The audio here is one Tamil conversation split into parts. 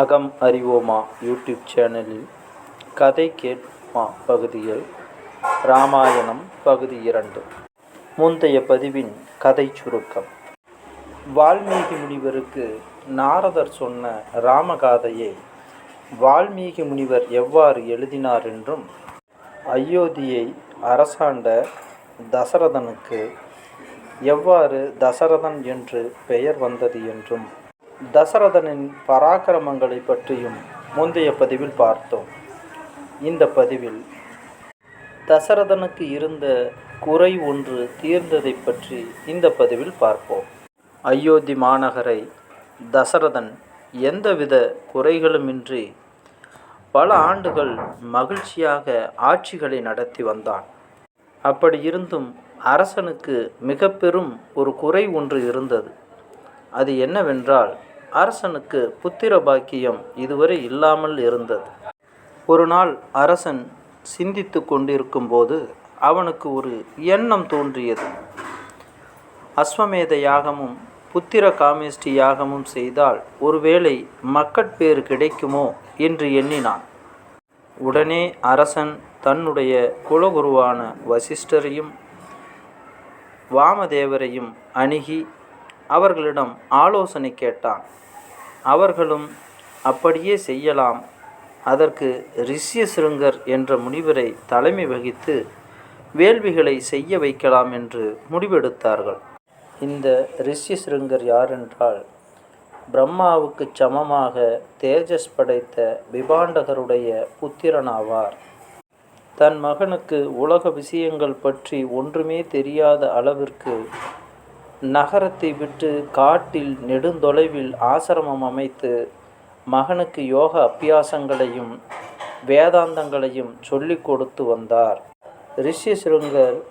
அகம் அறிவோமா? யூடியூப் சேனலில் கதை கேட்போமா? பகுதியில் ராமாயணம் பகுதி இரண்டு. முந்தைய பதிவின் கதை சுருக்கம். வால்மீகி முனிவருக்கு நாரதர் சொன்ன ராமகாதையை வால்மீகி முனிவர் எவ்வாறு எழுதினார் என்றும் அயோத்தியை அரசாண்ட தசரதனுக்கு எவ்வாறு தசரதன் என்று பெயர் வந்தது என்றும் தசரதனின் பராக்கிரமங்களை பற்றியும் முந்தைய பதிவில் பார்த்தோம். இந்த பதிவில் தசரதனுக்கு இருந்த குறை ஒன்று தீர்ந்ததை பற்றி இந்த பதிவில் பார்ப்போம். அயோத்தி மாநகரை தசரதன் எந்தவித குறைகளுமின்றி பல ஆண்டுகள் மகிழ்ச்சியாக ஆட்சிகளை நடத்தி வந்தான். அப்படி இருந்தும் அரசனுக்கு மிக பெரும் ஒரு குறை ஒன்று இருந்தது. அது என்னவென்றால் அரசனுக்கு புத்திர பாக்கியம் இதுவரை இல்லாமல் இருந்தது. ஒரு நாள் அரசன் சிந்தித்து கொண்டிருக்கும்போது அவனுக்கு ஒரு எண்ணம் தோன்றியது. அஸ்வமேத யாகமும் புத்திர காமேஷ்டி யாகமும் செய்தால் ஒருவேளை மக்கட்பேறு கிடைக்குமோ என்று எண்ணினான். உடனே அரசன் தன்னுடைய குலகுருவான வசிஷ்டரையும் வாமதேவரையும் அணுகி அவர்களிடம் ஆலோசனை கேட்டான். அவர்களும் அப்படியே செய்யலாம். அதற்கு ரிஷ்யசிருங்கர் என்ற முனிவரை தலைமை வகித்து வேள்விகளை செய்ய வைக்கலாம் என்று முடிவெடுத்தார்கள். இந்த ரிஷ்யசிருங்கர் யார் என்றால் பிரம்மாவுக்கு சமமாக தேஜஸ் படைத்த விபாண்டகருடைய புத்திரனாவார். தன் மகனுக்கு உலக விஷயங்கள் பற்றி ஒன்றுமே தெரியாத அளவிற்கு நகரத்தை விட்டு காட்டில் நெடுந்தொலைவில் ஆசிரமம் அமைத்து மகனுக்கு யோக அபியாசங்களையும் வேதாந்தங்களையும் சொல்லிக் கொடுத்து வந்தார். ரிஷிசிருங்கர்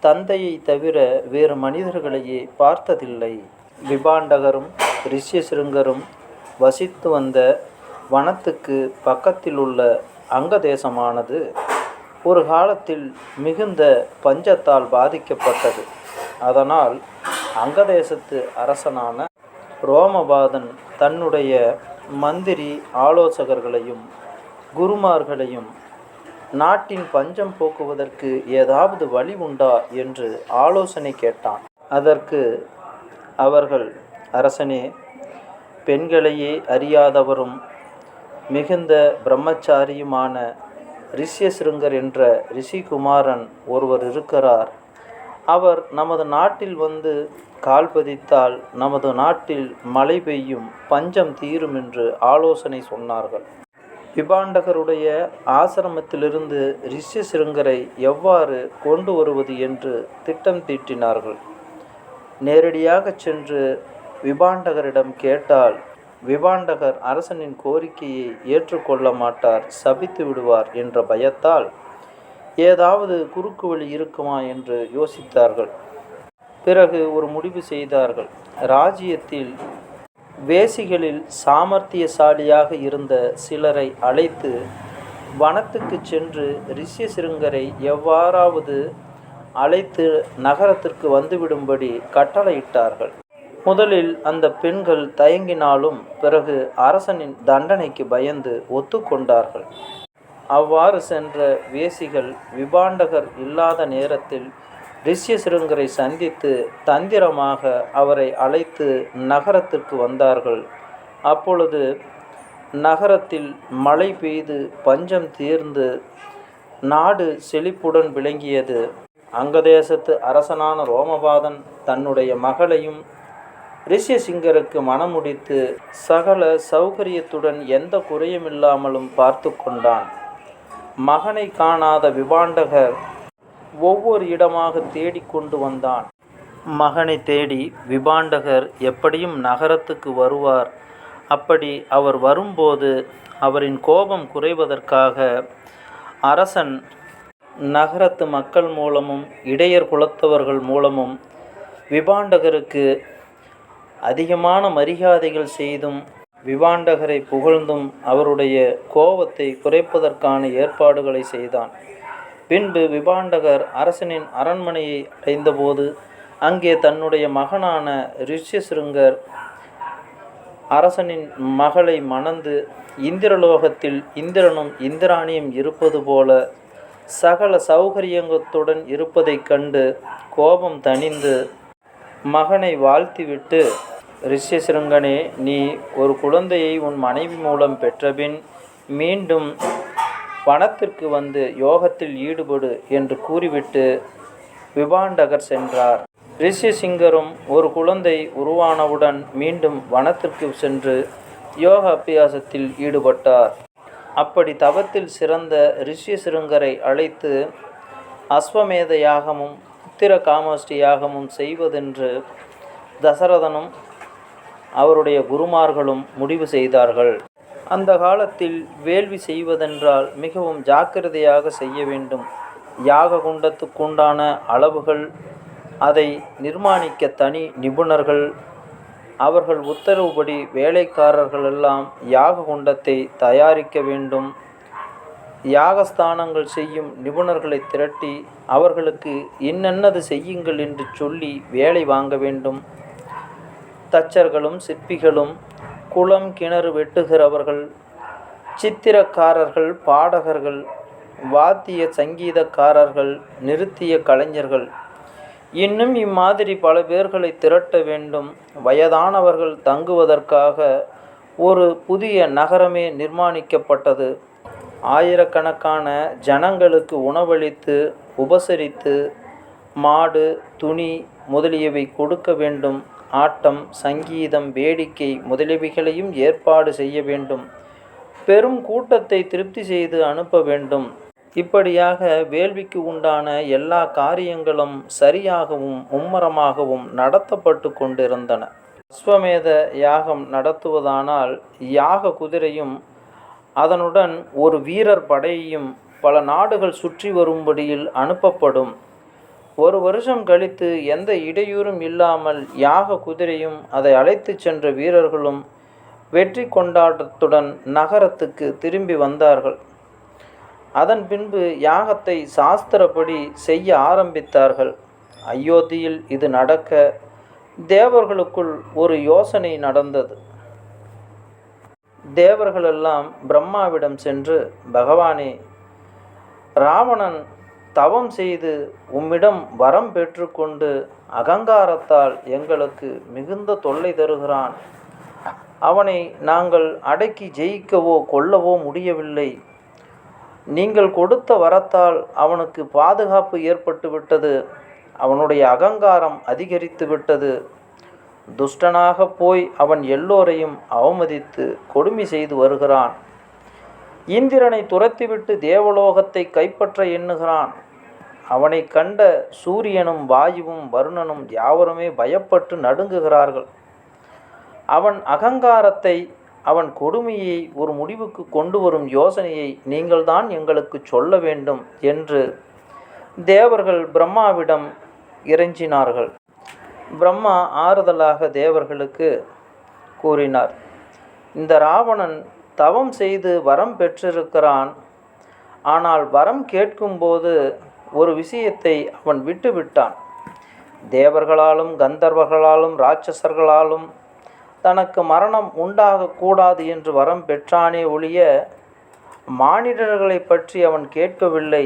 தந்தையை தவிர வேறு மனிதர்களையே பார்த்ததில்லை. விபாண்டகரும் ரிஷிசிருங்கரும் வசித்து வந்த வனத்துக்கு பக்கத்தில் உள்ள அங்கதேசமானது ஒரு காலத்தில் மிகுந்த பஞ்சத்தால் பாதிக்கப்பட்டது. அதனால் அங்கதேசத்து அரசனான ரோமபாதன் தன்னுடைய மந்திரி ஆலோசகர்களையும் குருமார்களையும் நாட்டின் பஞ்சம் போக்குவதற்கு ஏதாவது வழி உண்டா என்று ஆலோசனை கேட்டான். அதற்கு அவர்கள் அரசனே பெண்களையே அறியாதவரும் மிகுந்த பிரம்மச்சாரியுமான ரிஷ்யசிருங்கர் என்ற ரிஷிகுமாரன் ஒருவர் இருக்கிறார். அவர் நமது நாட்டில் வந்து கால் பதித்தால் நமது நாட்டில் மழை பெய்யும் பஞ்சம் தீரும் என்று ஆலோசனை சொன்னார்கள். விபாண்டகருடைய ஆசிரமத்திலிருந்து ரிஷ்யசிருங்கரை எவ்வாறு கொண்டு வருவது என்று திட்டம் தீட்டினார்கள். நேரடியாக சென்று விபாண்டகரிடம் கேட்டால் விபாண்டகர் அரசனின் கோரிக்கையை ஏற்றுக்கொள்ள மாட்டார் சபித்து விடுவார் என்ற பயத்தால் ஏதாவது குறுக்கு வழி இருக்குமா என்று யோசித்தார்கள். பிறகு ஒரு முடிவு செய்தார்கள். ராஜ்யத்தில் வேசிகளில் சாமர்த்தியசாலியாக இருந்த சிலரை அழைத்து வனத்துக்கு சென்று ரிஷ்யசிருங்கரை எவ்வாறாவது அழைத்து நகரத்திற்கு வந்துவிடும்படி கட்டளையிட்டார்கள். முதலில் அந்த பெண்கள் தயங்கினாலும் பிறகு அரசனின் தண்டனைக்கு பயந்து ஒத்துக்கொண்டார்கள். அவ்வாறு சென்ற வேசிகள் விபாண்டகர் இல்லாத நேரத்தில் ரிஷ்யசிருங்கரை சந்தித்து தந்திரமாக அவரை அழைத்து நகரத்திற்கு வந்தார்கள். அப்பொழுது நகரத்தில் மழை பெய்து பஞ்சம் தீர்ந்து நாடு செழிப்புடன் விளங்கியது. அங்கதேசத்து அரசனான ரோமபாதன் தன்னுடைய மகளையும் ரிஷ்யசிங்கருக்கு மனமுடித்து சகல சௌகரியத்துடன் எந்த குறையுமில்லாமலும் பார்த்து கொண்டான். மகனை காணாத விபாண்டகர் ஒவ்வொரு இடமாக தேடிக்கொண்டு வந்தான். மகனை தேடி விபாண்டகர் எப்படியும் நகரத்துக்கு வருவார். அப்படி அவர் வரும்போது அவரின் கோபம் குறைவதற்காக அரசன் நகரத்து மக்கள் மூலமும் இடையர் குலத்தவர்கள் மூலமும் விபாண்டகருக்கு அதிகமான மரியாதைகள் செய்தும் விவாண்டகரை புகழ்ந்தும் அவருடைய கோபத்தை குறைப்பதற்கான ஏற்பாடுகளை செய்தான். பின்பு விபாண்டகர் அரசனின் அரண்மனையை அடைந்தபோது அங்கே தன்னுடைய மகனான ரிஷ்யசிருங்கர் அரசனின் மகளை மணந்து இந்திரலோகத்தில் இந்திரனும் இந்திராணியும் இருப்பது போல சகல சௌகரியங்கத்துடன் இருப்பதைக் கண்டு கோபம் தணிந்து மகனை வாழ்த்திவிட்டு ரிஷ்யசிருங்கனே நீ ஒரு குழந்தையை உன் மனைவி மூலம் பெற்றபின் மீண்டும் வனத்திற்கு வந்து யோகத்தில் ஈடுபடு என்று கூறிவிட்டு விபாண்டகர் சென்றார். ரிஷிசிங்கரும் ஒரு குழந்தை உருவானவுடன் மீண்டும் வனத்திற்கு சென்று யோக அபியாசத்தில் ஈடுபட்டார். அப்படி தவத்தில் சிறந்த ரிஷிசிருங்கரை அழைத்து அஸ்வமேத யாகமும் புத்திர காமஷ்டி யாகமும் செய்வதென்று தசரதனும் அவருடைய குருமார்களும் முடிவு செய்தார்கள். அந்த காலத்தில் வேள்வி செய்வதென்றால் மிகவும் ஜாக்கிரதையாக செய்ய வேண்டும். யாக குண்டத்துக்குண்டான அளவுகள் அதை நிர்மாணிக்க தனி நிபுணர்கள் அவர்கள் உத்தரவுப்படி வேலைக்காரர்களெல்லாம் யாக குண்டத்தை தயாரிக்க வேண்டும். யாகஸ்தானங்கள் செய்யும் நிபுணர்களை திரட்டி அவர்களுக்கு என்னென்னது செய்யுங்கள் என்று சொல்லி வேலை வாங்க வேண்டும். தச்சர்களும் சிற்பிகளும் குளம் கிணறு வெட்டுகிறவர்கள் சித்திரக்காரர்கள் பாடகர்கள் வாத்திய சங்கீதக்காரர்கள் நிறுத்திய கலைஞர்கள். இன்னும் இம்மாதிரி பல பேர்களை திரட்ட வேண்டும். வயதானவர்கள் தங்குவதற்காக ஒரு புதிய நகரமே நிர்மாணிக்கப்பட்டது. ஆயிரக்கணக்கான ஜனங்களுக்கு உணவளித்து உபசரித்து மாடு துணி முதலியவை கொடுக்க வேண்டும். ஆட்டம் சங்கீதம் வேடிக்கை முதலியவைகளையும் ஏற்பாடு செய்ய வேண்டும். பெரும் கூட்டத்தை திருப்தி செய்து அனுப்ப வேண்டும். இப்படியாக வேள்விக்கு உண்டான எல்லா காரியங்களும் சரியாகவும் மும்மரமாகவும் நடத்தப்பட்டு கொண்டிருந்தன. அஸ்வமேத யாகம் நடத்துவதானால் யாக குதிரையும் அதனுடன் ஒரு வீரர் படையையும் பல நாடுகள் சுற்றி வரும்படியில் அனுப்பப்படும். ஒரு வருஷம் கழித்து எந்த இடையூறும் இல்லாமல் யாக குதிரையும் அதை அழைத்துச் சென்ற வீரர்களும் வெற்றி கொண்டாட்டத்துடன் நகரத்துக்கு திரும்பி வந்தார்கள். அதன் பின்பு யாகத்தை சாஸ்திரப்படி செய்ய ஆரம்பித்தார்கள். அயோத்தியில் இது நடக்க தேவர்களுக்குள் ஒரு யோசனை நடந்தது. தேவர்களெல்லாம் பிரம்மாவிடம் சென்று பகவானே ராவணன் தவம் செய்து உம்மிடம் வரம் பெற்றுக்கொண்டு அகங்காரத்தால் எங்களுக்கு மிகுந்த தொல்லை தருகிறான். அவனை நாங்கள் அடக்கி ஜெயிக்கவோ கொல்லவோ முடியவில்லை. நீங்கள் கொடுத்த வரத்தால் அவனுக்கு பாதுகாப்பு ஏற்பட்டு விட்டது அவனுடைய அகங்காரம் அதிகரித்து விட்டது துஷ்டனாக போய் அவன் எல்லோரையும் அவமதித்து கொடுமை செய்து வருகிறான். இந்திரனை துரத்திவிட்டு தேவலோகத்தை கைப்பற்ற எண்ணுகிறான். அவனை கண்ட சூரியனும் வாயுவும் வருணனும் யாவருமே பயப்பட்டு நடுங்குகிறார்கள். அவன் அகங்காரத்தை அவன் கொடுமையை ஒரு முடிவுக்கு கொண்டு வரும் யோசனையை நீங்கள்தான் எங்களுக்கு சொல்ல வேண்டும் என்று தேவர்கள் பிரம்மாவிடம் இறைஞ்சினார்கள். பிரம்மா ஆறுதலாக தேவர்களுக்கு கூறினார். இந்த ராவணன் தவம் செய்து வரம் பெற்றிருக்கிறான். ஆனால் வரம் கேட்கும்போது ஒரு விஷயத்தை அவன் விட்டுவிட்டான். தேவர்களாலும் கந்தர்வர்களாலும் ராட்சசர்களாலும் தனக்கு மரணம் உண்டாகக்கூடாது என்று வரம் பெற்றானே ஒழிய மானிடர்களை பற்றி அவன் கேட்கவில்லை.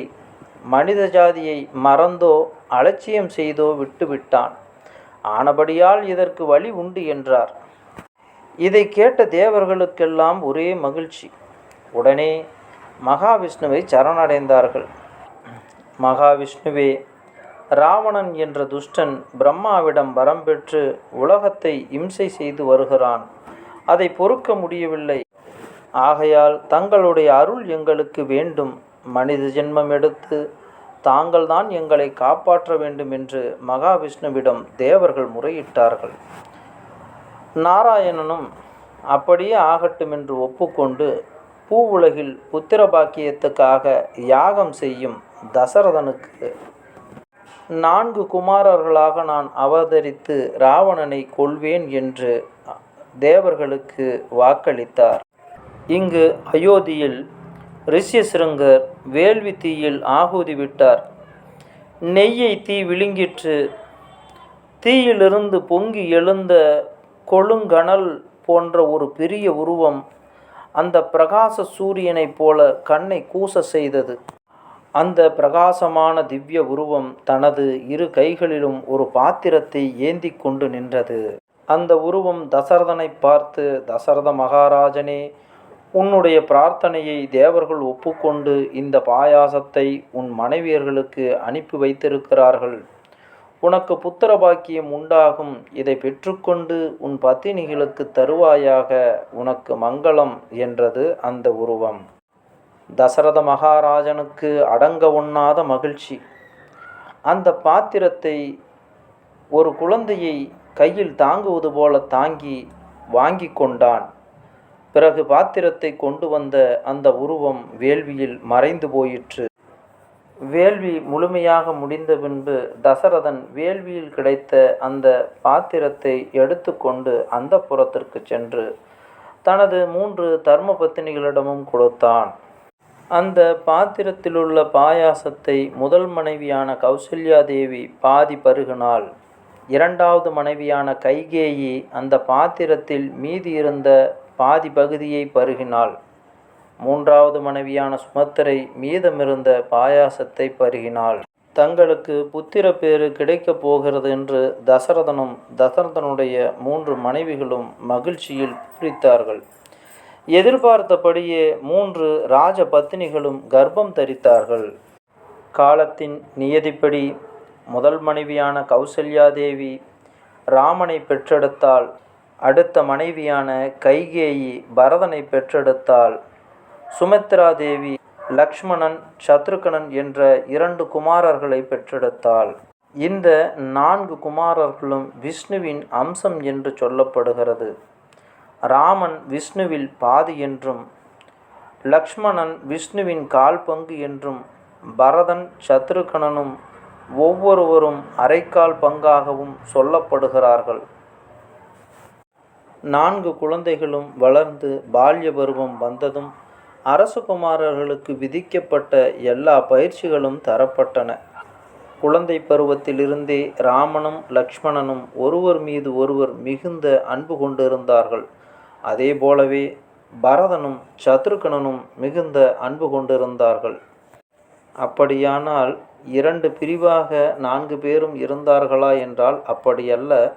மனித ஜாதியை மறந்தோ அலட்சியம் செய்தோ விட்டுவிட்டான். ஆனபடியால் இதற்கு வழி உண்டு என்றார். இதை கேட்ட தேவர்களுக்கெல்லாம் ஒரே மகிழ்ச்சி. உடனே மகாவிஷ்ணுவை சரணடைந்தார்கள். மகாவிஷ்ணுவே ராவணன் என்ற துஷ்டன் பிரம்மாவிடம் வரம் பெற்று உலகத்தை இம்சை செய்து வருகிறான். அதை பொறுக்க முடியவில்லை. ஆகையால் தங்களுடைய அருள் எங்களுக்கு வேண்டும். மனித ஜென்மம் எடுத்து தாங்கள்தான் எங்களை காப்பாற்ற வேண்டும் என்று மகாவிஷ்ணுவிடம் தேவர்கள் முறையிட்டார்கள். நாராயணனும் அப்படியே ஆகட்டும் என்று ஒப்புக்கொண்டு பூவுலகில் புத்திர பாக்கியத்துக்காக யாகம் செய்யும் தசரதனுக்கு நான்கு குமாரர்களாக நான் அவதரித்து ராவணனை கொல்வேன் என்று தேவர்களுக்கு வாக்களித்தார். இங்கு அயோத்தியில் ரிஷ்யசிருங்கர் வேள்வி தீயில் ஆகுதி விட்டார் நெய்யை தீ விழுங்கிற்று. தீயிலிருந்து பொங்கி எழுந்த கொழுங்கனல் போன்ற ஒரு பெரிய உருவம் அந்த பிரகாச சூரியனைப் போல கண்ணை கூச செய்தது. அந்த பிரகாசமான திவ்ய உருவம் தனது இரு கைகளிலும் ஒரு பாத்திரத்தை ஏந்தி கொண்டு நின்றது. அந்த உருவம் தசரதனை பார்த்து தசரத மகாராஜனே உன்னுடைய பிரார்த்தனையை தேவர்கள் ஒப்புக்கொண்டு இந்த பாயாசத்தை உன் மனைவியர்களுக்கு அனுப்பி வைத்திருக்கிறார்கள். உனக்கு புத்திர பாக்கியம் உண்டாகும். இதை பெற்றுக்கொண்டு உன் பத்தினிகளுக்கு தருவாயாக உனக்கு மங்களம் என்றது அந்த உருவம். தசரத மகாராஜனுக்கு அடங்க ஒண்ணாத மகிழ்ச்சி. அந்த பாத்திரத்தை ஒரு குழந்தையை கையில் தாங்குவது போல தாங்கி வாங்கி கொண்டான். பிறகு பாத்திரத்தை கொண்டு வந்த அந்த உருவம் வேள்வியில் மறைந்து போயிற்று. வேள்வி முழுமையாக முடிந்த பின்பு தசரதன் வேள்வியில் கிடைத்த அந்த பாத்திரத்தை எடுத்துக்கொண்டு அந்த புறத்திற்கு சென்று தனது மூன்று தர்ம பத்தினிகளிடமும் கொடுத்தான். அந்த பாத்திரத்திலுள்ள பாயாசத்தை முதல் மனைவியான கௌசல்யா தேவி பாதி பருகினாள். இரண்டாவது மனைவியான கைகேயி அந்த பாத்திரத்தில் மீதி இருந்த பாதி பகுதியை பருகினாள். மூன்றாவது மனைவியான சுமத்திரை மீதமிருந்த பாயாசத்தை பருகினாள். தங்களுக்கு புத்திர பேறு கிடைக்கப் போகிறது என்று தசரதனும் தசரதனுடைய மூன்று மனைவிகளும் மகிழ்ச்சியில் பூரித்தார்கள் எதிர்பார்த்தபடியே மூன்று ராஜ பத்தினிகளும் கர்ப்பம் தரித்தார்கள். காலத்தின் நியதிப்படி முதல் மனைவியான கௌசல்யா தேவி ராமனை பெற்றெடுத்தாள். அடுத்த மனைவியான கைகேயி பரதனை பெற்றெடுத்தாள். சுமித்ரா தேவி லக்ஷ்மணன் சத்ருகனன் என்ற இரண்டு குமாரர்களை பெற்றெடுத்தாள். இந்த நான்கு குமாரர்களும் விஷ்ணுவின் அம்சம் என்று சொல்லப்படுகிறது. ராமன் விஷ்ணுவில் பாதி என்றும் லக்ஷ்மணன் விஷ்ணுவின் கால் பங்கு என்றும் பரதன் சத்ருகனனும் ஒவ்வொருவரும் அரைக்கால் பங்காகவும் சொல்லப்படுகிறார்கள். நான்கு குழந்தைகளும் வளர்ந்து பால்ய பருவம் வந்ததும் அரசகுமாரர்களுக்கு விதிக்கப்பட்ட எல்லா பயிற்சிகளும் தரப்பட்டன. குழந்தை பருவத்திலிருந்தே ராமனும் லக்ஷ்மணனும் ஒருவர் மீது ஒருவர் மிகுந்த அன்பு கொண்டிருந்தார்கள். அதே போலவே பரதனும் சத்ருகனனும் மிகுந்த அன்பு கொண்டிருந்தார்கள். அப்படியானால் இரண்டு பிரிவாக நான்கு பேரும் இருந்தார்களா என்றால் அப்படியல்ல.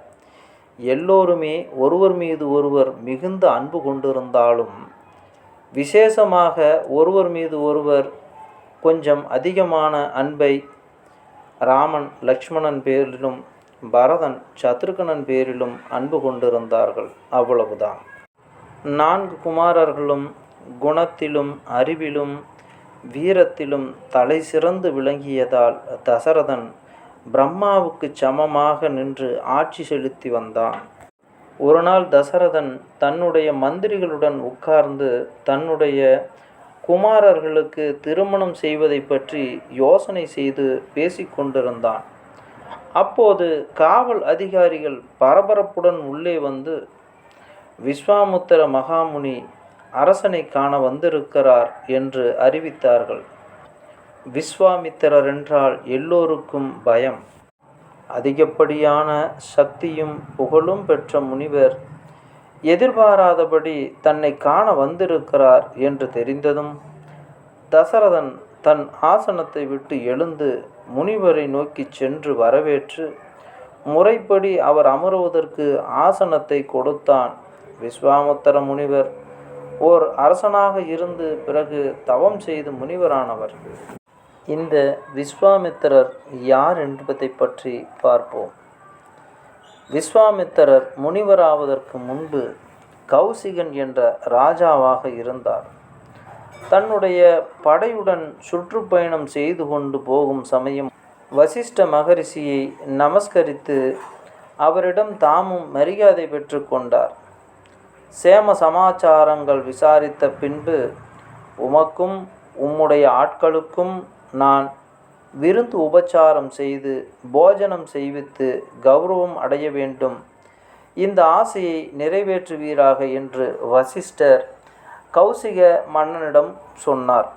எல்லோருமே ஒருவர் மீது ஒருவர் மிகுந்த அன்பு கொண்டிருந்தாலும் விசேஷமாக ஒருவர் மீது ஒருவர் கொஞ்சம் அதிகமான அன்பை ராமன் லக்ஷ்மணன் பேரிலும் பரதன் சத்ருகனன் பேரிலும் அன்பு கொண்டிருந்தார்கள். அவ்வளவுதான். நான்கு குமாரர்களும் குணத்திலும் அறிவிலும் வீரத்திலும் தலை சிறந்து விளங்கியதால் தசரதன் பிரம்மாவுக்கு சமமாக நின்று ஆட்சி செலுத்தி வந்தான். ஒரு நாள் தசரதன் தன்னுடைய மந்திரிகளுடன் உட்கார்ந்து தன்னுடைய குமாரர்களுக்கு திருமணம் செய்வதை பற்றி யோசனை செய்து பேசிக்கொண்டிருந்தான் அப்போது காவல் அதிகாரிகள் பரபரப்புடன் உள்ளே வந்து விஸ்வாமுத்திர மகாமுனி அரசனை காண வந்திருக்கிறார் என்று அறிவித்தார்கள். விஸ்வாமித்திரர் என்றால் எல்லோருக்கும் பயம். அதிகப்படியான சக்தியும் புகழும் பெற்ற முனிவர் எதிர்பாராதபடி தன்னை காண வந்திருக்கிறார் என்று தெரிந்ததும் தசரதன் தன் ஆசனத்தை விட்டு எழுந்து முனிவரை நோக்கி சென்று வரவேற்று முறைப்படி அவர் அமருவதற்கு ஆசனத்தை கொடுத்தான். விஸ்வாமுத்தர முனிவர் ஓர் அரசனாக இருந்து பிறகு தவம் செய்து முனிவரானவர். இந்த விஸ்வாமித்திரர் யார் என்பதை பற்றி பார்ப்போம். விஸ்வாமித்திரர் முனிவராவதற்கு முன்பு கௌசிகன் என்ற ராஜாவாக இருந்தார். தன்னுடைய படையுடன் சுற்றுப்பயணம் செய்து கொண்டு போகும் சமயம் வசிஷ்ட மகரிஷியை நமஸ்கரித்து அவரிடம் தாமும் மரியாதை பெற்று கொண்டார். சேம சமாச்சாரங்கள் விசாரித்த பின்பு உமக்கும் உம்முடைய ஆட்களுக்கும் நான் விருந்து உபச்சாரம் செய்து போஜனம் செய்வித்து கௌரவம் அடைய வேண்டும். இந்த ஆசையை நிறைவேற்றுவீராக என்று வசிஷ்டர் கௌசிக மன்னனிடம் சொன்னார்.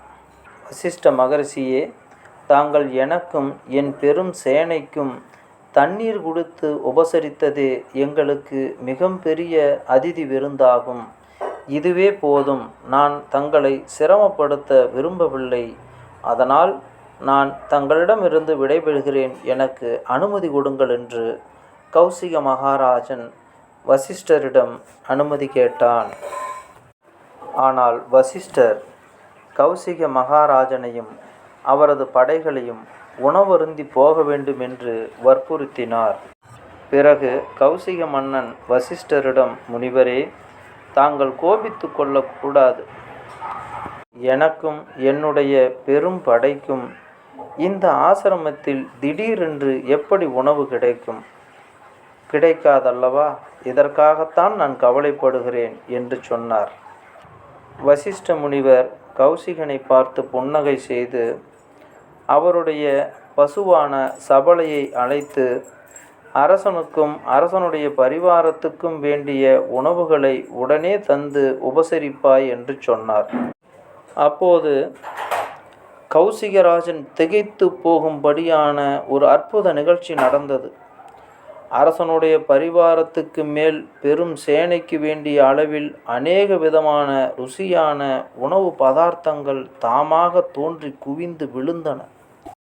வசிஷ்ட மகரிஷியே தாங்கள் எனக்கும் என் பெரும் சேனைக்கும் தண்ணீர் கொடுத்து உபசரித்ததே எங்களுக்கு மிகப்பெரிய அதிதி விருந்தாகும். இதுவே போதும். நான் தங்களை சிரமப்படுத்த விரும்பவில்லை. அதனால் நான் தங்களிடமிருந்து விடைபெறுகிறேன் எனக்கு அனுமதி கொடுங்கள் என்று கௌசிக மகாராஜன் வசிஷ்டரிடம் அனுமதி கேட்டான். ஆனால் வசிஷ்டர் கௌசிக மகாராஜனையும் அவரது படைகளையும் உணவருந்தி போக வேண்டும் என்று வற்புறுத்தினார். பிறகு கௌசிக மன்னன் வசிஷ்டரிடம் முனிவரே தாங்கள் கோபித்து கொள்ளக்கூடாது. எனக்கும் என்னுடைய பெரும் படைக்கும் இந்த ஆசிரமத்தில் திடீரென்று எப்படி உணவு கிடைக்கும்? கிடைக்காதல்லவா? இதற்காகத்தான் நான் கவலைப்படுகிறேன் என்று சொன்னார். வசிஷ்ட முனிவர் கௌசிகனை பார்த்து புன்னகை செய்து அவருடைய பசுவான சபலையை அழைத்து அரசனுக்கும் அரசனுடைய பரிவாரத்துக்கும் வேண்டிய உணவுகளை உடனே தந்து உபசரிப்பாய் என்று சொன்னார். அப்போது கௌசிகராஜன் திகைத்து போகும்படியான ஒரு அற்புத நிகழ்ச்சி நடந்தது. அரசனுடைய பரிவாரத்துக்கு மேல் பெரும் சேனைக்கு வேண்டிய அளவில் அநேக விதமான ருசியான உணவு பதார்த்தங்கள் தாமாக தோன்றி குவிந்து விழுந்தன.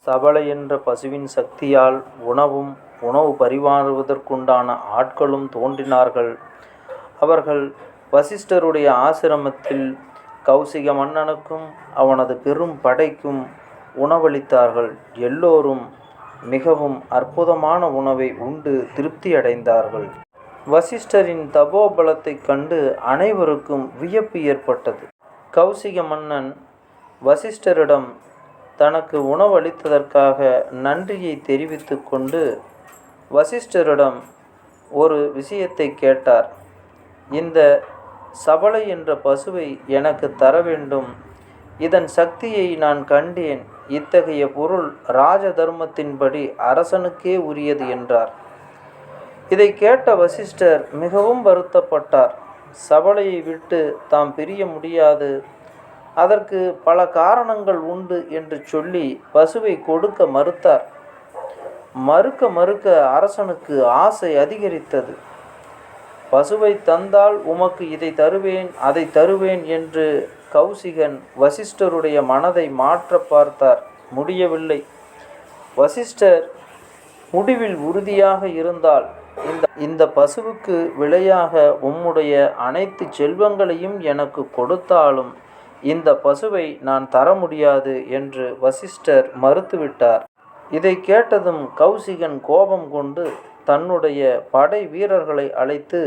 சபலை என்ற பசுவின் சக்தியால் உணவும் உணவு பரிமாறுவதற்குண்டான ஆட்களும் தோன்றினார்கள். அவர்கள் வசிஷ்டருடைய ஆசிரமத்தில் கௌசிக மன்னனுக்கும் அவனது பெரும் படைக்கும் உணவளித்தார்கள். எல்லோரும் மிகவும் அற்புதமான உணவை உண்டு திருப்தி அடைந்தார்கள். வசிஷ்டரின் தபோபலத்தைக் கண்டு அனைவருக்கும் வியப்பு ஏற்பட்டது. கௌசிக மன்னன் வசிஷ்டரிடம் தனக்கு உணவளித்ததற்காக நன்றியை தெரிவித்து கொண்டு வசிஷ்டரிடம் ஒரு விஷயத்தை கேட்டார். இந்த சபலை என்ற பசுவை எனக்கு தர வேண்டும். இதன் சக்தியை நான் கண்டேன். இத்தகைய பொருள் ராஜ தர்மத்தின்படி அரசனுக்கே உரியது என்றார். இதை கேட்ட வசிஷ்டர் மிகவும் வருத்தப்பட்டார். சபலையை விட்டு தாம் பிரிய முடியாது. அதற்கு பல காரணங்கள் உண்டு என்று சொல்லி பசுவை கொடுக்க மறுத்தார். மறுக்க மறுக்க அரசனுக்கு ஆசை அதிகரித்தது. பசுவை தந்தால் உமக்கு இதை தருவேன் அதை தருவேன் என்று கௌசிகன் வசிஷ்டருடைய மனதை மாற்ற பார்த்தார். முடியவில்லை. வசிஷ்டர் முடிவில் உறுதியாக இருந்தால் இந்த இந்த பசுவுக்கு விலையாக உம்முடைய அனைத்து செல்வங்களையும் எனக்கு கொடுத்தாலும் இந்த பசுவை நான் தர முடியாது என்று வசிஷ்டர் மறுத்துவிட்டார். இதை கேட்டதும் கௌசிகன் கோபம் கொண்டு தன்னுடைய படை வீரர்களை அழைத்து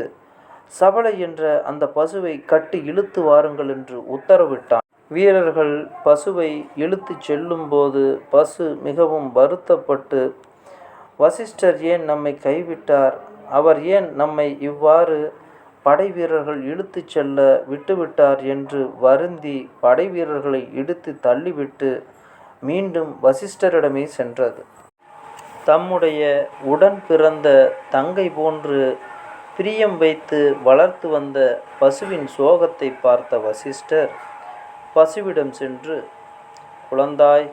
சபலை என்ற அந்த பசுவை கட்டி இழுத்து வாருங்கள் என்று உத்தரவிட்டான். வீரர்கள் பசுவை இழுத்துச் செல்லும்போது பசு மிகவும் வருத்தப்பட்டு வசிஷ்டர் ஏன் நம்மை கைவிட்டார்? அவர் ஏன் நம்மை இவ்வாறு படை வீரர்கள் இழுத்துச் செல்ல விட்டுவிட்டார்? என்று வருந்தி படை வீரர்களை இழுத்து தள்ளிவிட்டு மீண்டும் வசிஷ்டரிடமே சென்றது. தம்முடைய உடன் பிறந்த தங்கை போன்று பிரியம் வைத்து வளர்த்து வந்த பசுவின் சோகத்தை பார்த்த வசிஷ்டர் பசுவிடம் சென்று குழந்தாய்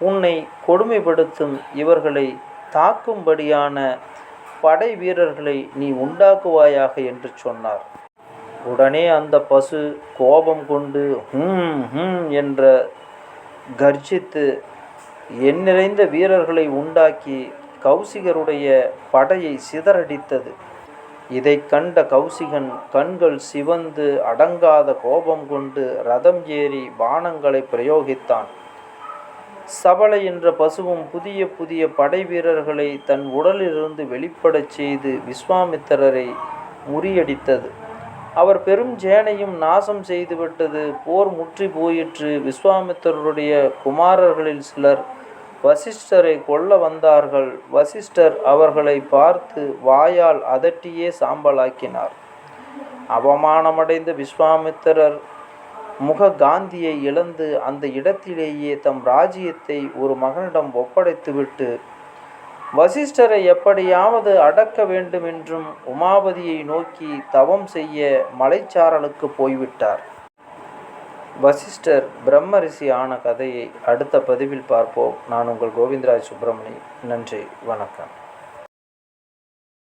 உன்னை கொடுமைப்படுத்தும் இவர்களை தாக்கும்படியான படை வீரர்களை நீ உண்டாக்குவாயாக என்று சொன்னார். உடனே அந்த பசு கோபம் கொண்டு ஹம் ஹம் என்ற கர்ஜித்து எண்ணிறைந்த வீரர்களை உண்டாக்கி கௌசிகருடைய படையை சிதறடித்தது. இதை கண்ட கௌசிகன் கண்கள் சிவந்து அடங்காத கோபம் கொண்டு ரதம் ஏறி பானங்களை பிரயோகித்தான். சபலை என்ற பசுவும் புதிய புதிய படை வீரர்களை தன் உடலிலிருந்து வெளிப்படச் செய்து விஸ்வாமித்திரரை முறியடித்தது. அவர் பெரும் ஜேனையும் நாசம் செய்துவிட்டது. போர் முற்றி போயிற்று. விஸ்வாமித்திரருடைய குமாரர்களில் சிலர் வசிஷ்டரை கொல்ல வந்தார்கள். வசிஷ்டர் அவர்களை பார்த்து வாயால் அதட்டியே சாம்பலாக்கினார். அவமானமடைந்த விஸ்வாமித்திரர் முக காந்தியை இழந்து அந்த இடத்திலேயே தம் ராஜ்யத்தை ஒரு மகனிடம் ஒப்படைத்துவிட்டு வசிஷ்டரை எப்படியாவது அடக்க வேண்டுமென்றும் உமாபதியை நோக்கி தவம் செய்ய மலைச்சாரலுக்கு போய்விட்டார். வசிஷ்டர் பிரம்ம ரிஷி ஆன கதையை அடுத்த பதிவில் பார்ப்போம். நான் உங்கள் கோவிந்தராஜ் சுப்பிரமணி நன்றி வணக்கம்.